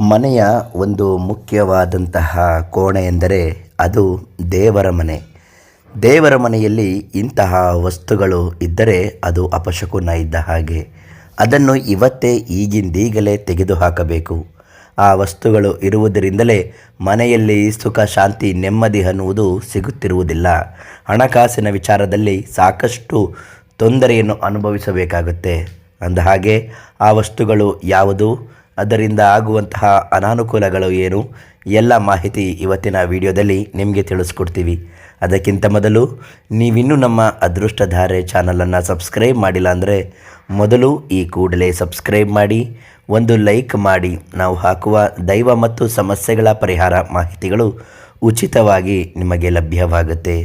ಮನೆಯ ಒಂದು ಮುಖ್ಯವಾದಂತಹ ಕೋಣೆ ಎಂದರೆ ಅದು ದೇವರ ಮನೆ. ದೇವರ ಮನೆಯಲ್ಲಿ ಇಂತಹ ವಸ್ತುಗಳು ಇದ್ದರೆ ಅದು ಅಪಶಕುನ ಇದ್ದ ಹಾಗೆ. ಅದನ್ನು ಇವತ್ತೇ ಈಗಿಂದೀಗಲೇ ತೆಗೆದುಹಾಕಬೇಕು. ಆ ವಸ್ತುಗಳು ಇರುವುದರಿಂದಲೇ ಮನೆಯಲ್ಲಿ ಸುಖ, ಶಾಂತಿ, ನೆಮ್ಮದಿ ಅನ್ನುವುದು ಸಿಗುತ್ತಿರುವುದಿಲ್ಲ. ಹಣಕಾಸಿನ ವಿಚಾರದಲ್ಲಿ ಸಾಕಷ್ಟು ತೊಂದರೆಯನ್ನು ಅನುಭವಿಸಬೇಕಾಗುತ್ತೆ. ಅಂದ ಹಾಗೆ ಆ ವಸ್ತುಗಳು ಯಾವುದು? ಅದರಿಂದ ಆಗುವಂತಹ ಅನಾನುಕೂಲಗಳು ಏನು? ಎಲ್ಲ ಮಾಹಿತಿ ಇವತ್ತಿನ ವಿಡಿಯೋದಲ್ಲಿ ನಿಮಗೆ ತಿಳಿಸ್ಕೊಡ್ತೀವಿ. ಅದಕ್ಕಿಂತ ಮೊದಲು ನೀವಿನ್ನೂ ನಮ್ಮ ಅದೃಷ್ಟಧಾರೆ ಚಾನಲನ್ನು ಸಬ್ಸ್ಕ್ರೈಬ್ ಮಾಡಿಲ್ಲ ಅಂದರೆ ಮೊದಲು ಈ ಕೂಡಲೇ ಸಬ್ಸ್ಕ್ರೈಬ್ ಮಾಡಿ, ಒಂದು ಲೈಕ್ ಮಾಡಿ. ನಾವು ಹಾಕುವ ದೈವ ಮತ್ತು ಸಮಸ್ಯೆಗಳ ಪರಿಹಾರ ಮಾಹಿತಿಗಳು ಉಚಿತವಾಗಿ ನಿಮಗೆ ಲಭ್ಯವಾಗುತ್ತೆ.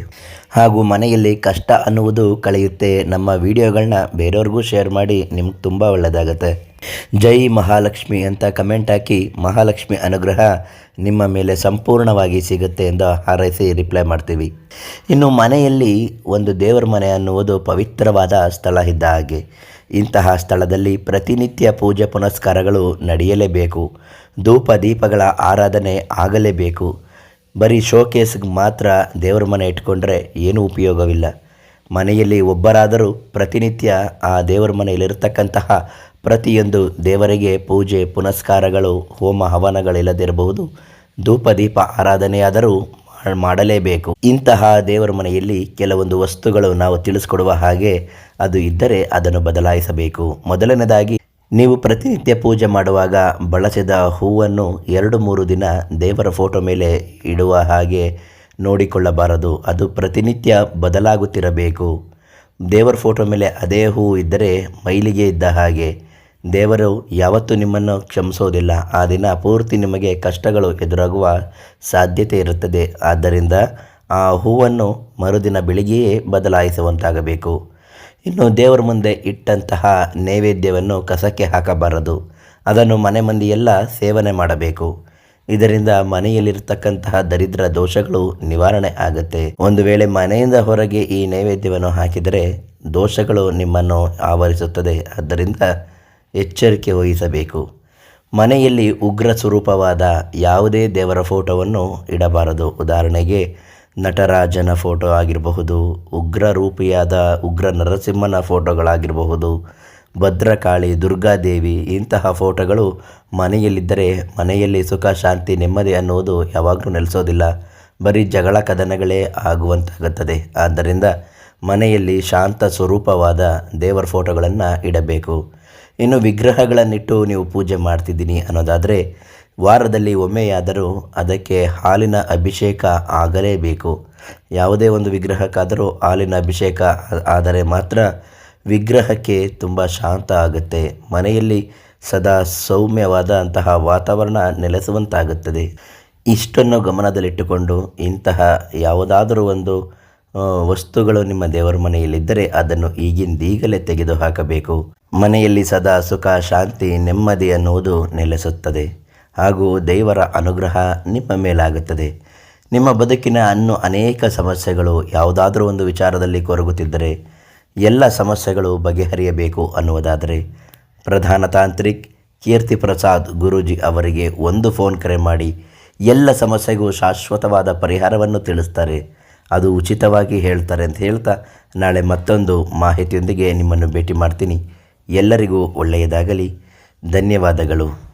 ಹಾಗೂ ಮನೆಯಲ್ಲಿ ಕಷ್ಟ ಅನ್ನುವುದು ಕಳೆಯುತ್ತೆ. ನಮ್ಮ ವಿಡಿಯೋಗಳನ್ನ ಬೇರೆಯವ್ರಿಗೂ ಶೇರ್ ಮಾಡಿ, ನಿಮ್ಗೆ ತುಂಬ ಒಳ್ಳೆಯದಾಗತ್ತೆ ಜೈ ಮಹಾಲಕ್ಷ್ಮಿ ಅಂತ ಕಮೆಂಟ್ ಹಾಕಿ, ಮಹಾಲಕ್ಷ್ಮಿ ಅನುಗ್ರಹ ನಿಮ್ಮ ಮೇಲೆ ಸಂಪೂರ್ಣವಾಗಿ ಸಿಗುತ್ತೆ ಎಂದು ಹಾರೈಸಿ ರಿಪ್ಲೈ ಮಾಡ್ತೀವಿ. ಇನ್ನು ಮನೆಯಲ್ಲಿ ಒಂದು ದೇವರ ಮನೆ ಅನ್ನುವುದು ಪವಿತ್ರವಾದ ಸ್ಥಳ ಇದ್ದ ಹಾಗೆ. ಇಂತಹ ಸ್ಥಳದಲ್ಲಿ ಪ್ರತಿನಿತ್ಯ ಪೂಜೆ ಪುನಸ್ಕಾರಗಳು ನಡೆಯಲೇಬೇಕು. ಧೂಪ ದೀಪಗಳ ಆರಾಧನೆ ಆಗಲೇಬೇಕು. ಬರೀ ಶೋಕೇಸ್ಗೆ ಮಾತ್ರ ದೇವರ ಮನೆ ಇಟ್ಕೊಂಡ್ರೆ ಏನೂ ಉಪಯೋಗವಿಲ್ಲ. ಮನೆಯಲ್ಲಿ ಒಬ್ಬರಾದರೂ ಪ್ರತಿನಿತ್ಯ ಆ ದೇವರ ಮನೆಯಲ್ಲಿರತಕ್ಕಂತಹ ಪ್ರತಿಯೊಂದು ದೇವರಿಗೆ ಪೂಜೆ, ಪುನಸ್ಕಾರಗಳು, ಹೋಮ ಹವನಗಳಿಲ್ಲದಿರಬಹುದು. ಧೂಪ, ದೀಪ, ಆರಾಧನೆಯಾದರೂ ಮಾಡಲೇಬೇಕು. ಇಂತಹ ದೇವರ ಮನೆಯಲ್ಲಿ ಕೆಲವೊಂದು ವಸ್ತುಗಳು ನಾವು ತಿಳಿಸ್ಕೊಡುವ ಹಾಗೆ ಅದು ಇದ್ದರೆ ಅದನ್ನು ಬದಲಾಯಿಸಬೇಕು. ಮೊದಲನೇದಾಗಿ ನೀವು ಪ್ರತಿನಿತ್ಯ ಪೂಜೆ ಮಾಡುವಾಗ ಬಳಸಿದ ಹೂವನ್ನು ಎರಡು ಮೂರು ದಿನ ದೇವರ ಫೋಟೋ ಮೇಲೆ ಇಡುವ ಹಾಗೆ ನೋಡಿಕೊಳ್ಳಬಾರದು. ಅದು ಪ್ರತಿನಿತ್ಯ ಬದಲಾಗುತ್ತಿರಬೇಕು. ದೇವರ ಫೋಟೋ ಮೇಲೆ ಅದೇ ಹೂವು ಇದ್ದರೆ ಮೈಲಿಗೆ ಇದ್ದ ಹಾಗೆ. ದೇವರು ಯಾವತ್ತೂ ನಿಮ್ಮನ್ನು ಕ್ಷಮಿಸೋದಿಲ್ಲ. ಆ ದಿನ ಪೂರ್ತಿ ನಿಮಗೆ ಕಷ್ಟಗಳು ಎದುರಾಗುವ ಸಾಧ್ಯತೆ ಇರುತ್ತದೆ. ಆದ್ದರಿಂದ ಆ ಹೂವನ್ನು ಮರುದಿನ ಬೆಳಿಗ್ಗೆಯೇ ಬದಲಾಯಿಸುವಂತಾಗಬೇಕು. ಇನ್ನು ದೇವರ ಮುಂದೆ ಇಟ್ಟಂತಹ ನೈವೇದ್ಯವನ್ನು ಕಸಕ್ಕೆ ಹಾಕಬಾರದು. ಅದನ್ನು ಮನೆ ಮಂದಿಯೆಲ್ಲ ಸೇವನೆ ಮಾಡಬೇಕು. ಇದರಿಂದ ಮನೆಯಲ್ಲಿರತಕ್ಕಂತಹ ದರಿದ್ರ ದೋಷಗಳು ನಿವಾರಣೆ ಆಗುತ್ತೆ. ಒಂದು ವೇಳೆ ಮನೆಯಿಂದ ಹೊರಗೆ ಈ ನೈವೇದ್ಯವನ್ನು ಹಾಕಿದರೆ ದೋಷಗಳು ನಿಮ್ಮನ್ನು ಆವರಿಸುತ್ತದೆ. ಆದ್ದರಿಂದ ಎಚ್ಚರಿಕೆ ವಹಿಸಬೇಕು. ಮನೆಯಲ್ಲಿ ಉಗ್ರ ಸ್ವರೂಪವಾದ ಯಾವುದೇ ದೇವರ ಫೋಟೋವನ್ನು ಇಡಬಾರದು. ಉದಾಹರಣೆಗೆ ನಟರಾಜನ ಫೋಟೋ ಆಗಿರಬಹುದು ಉಗ್ರ ರೂಪಿಯಾದ ಉಗ್ರ ನರಸಿಂಹನ ಫೋಟೋಗಳಾಗಿರಬಹುದು, ಭದ್ರಕಾಳಿ, ದುರ್ಗಾದೇವಿ ಇಂತಹ ಫೋಟೋಗಳು ಮನೆಯಲ್ಲಿದ್ದರೆ ಮನೆಯಲ್ಲಿ ಸುಖ, ಶಾಂತಿ, ನೆಮ್ಮದಿ ಅನ್ನುವುದು ಯಾವಾಗಲೂ ನೆಲೆಸೋದಿಲ್ಲ. ಬರೀ ಜಗಳ ಕದನಗಳೇ ಆಗುವಂತಾಗುತ್ತದೆ. ಆದ್ದರಿಂದ ಮನೆಯಲ್ಲಿ ಶಾಂತ ಸ್ವರೂಪವಾದ ದೇವರ ಫೋಟೋಗಳನ್ನು ಇಡಬೇಕು. ಇನ್ನು ವಿಗ್ರಹಗಳನ್ನಿಟ್ಟು ನೀವು ಪೂಜೆ ಮಾಡ್ತಿದ್ದೀನಿ ಅನ್ನೋದಾದರೆ ವಾರದಲ್ಲಿ ಒಮ್ಮೆಯಾದರೂ ಅದಕ್ಕೆ ಹಾಲಿನ ಅಭಿಷೇಕ ಆಗಲೇಬೇಕು. ಯಾವುದೇ ಒಂದು ವಿಗ್ರಹಕ್ಕಾದರೂ ಹಾಲಿನ ಅಭಿಷೇಕ ಆದರೆ ಮಾತ್ರ ವಿಗ್ರಹಕ್ಕೆ ತುಂಬ ಶಾಂತ ಆಗುತ್ತೆ. ಮನೆಯಲ್ಲಿ ಸದಾ ಸೌಮ್ಯವಾದ ಅಂತಹ ವಾತಾವರಣ ನೆಲೆಸುವಂತಾಗುತ್ತದೆ. ಇಷ್ಟನ್ನು ಗಮನದಲ್ಲಿಟ್ಟುಕೊಂಡು ಇಂತಹ ಯಾವುದಾದರೂ ಒಂದು ವಸ್ತುಗಳು ನಿಮ್ಮ ದೇವರ ಮನೆಯಲ್ಲಿದ್ದರೆ ಅದನ್ನು ಈಗಿಂದೀಗಲೇ ತೆಗೆದು ಹಾಕಬೇಕು ಮನೆಯಲ್ಲಿ ಸದಾ ಸುಖ, ಶಾಂತಿ, ನೆಮ್ಮದಿ ಅನ್ನುವುದು ನೆಲೆಸುತ್ತದೆ. ಹಾಗೂ ದೇವರ ಅನುಗ್ರಹ ನಿಮ್ಮ ಮೇಲಾಗುತ್ತದೆ. ನಿಮ್ಮ ಬದುಕಿನ ಅನ್ನು ಅನೇಕ ಸಮಸ್ಯೆಗಳು ಯಾವುದಾದರೂ ಒಂದು ವಿಚಾರದಲ್ಲಿ ಕೊರಗುತ್ತಿದ್ದರೆ ಎಲ್ಲ ಸಮಸ್ಯೆಗಳು ಬಗೆಹರಿಯಬೇಕು ಅನ್ನುವುದಾದರೆ ಪ್ರಧಾನ ತಾಂತ್ರಿಕ್ ಕೀರ್ತಿ ಪ್ರಸಾದ್ ಗುರೂಜಿ ಅವರಿಗೆ ಒಂದು ಫೋನ್ ಕರೆ ಮಾಡಿ ಎಲ್ಲ ಸಮಸ್ಯೆಗೂ ಶಾಶ್ವತವಾದ ಪರಿಹಾರವನ್ನು ತಿಳಿಸ್ತಾರೆ. ಅದು ಉಚಿತವಾಗಿ ಹೇಳ್ತಾರೆ ಅಂತ ಹೇಳ್ತಾ ನಾಳೆ ಮತ್ತೊಂದು ಮಾಹಿತಿಯೊಂದಿಗೆ ನಿಮ್ಮನ್ನು ಭೇಟಿ ಮಾಡ್ತೀನಿ. ಎಲ್ಲರಿಗೂ ಒಳ್ಳೆಯದಾಗಲಿ. ಧನ್ಯವಾದಗಳು.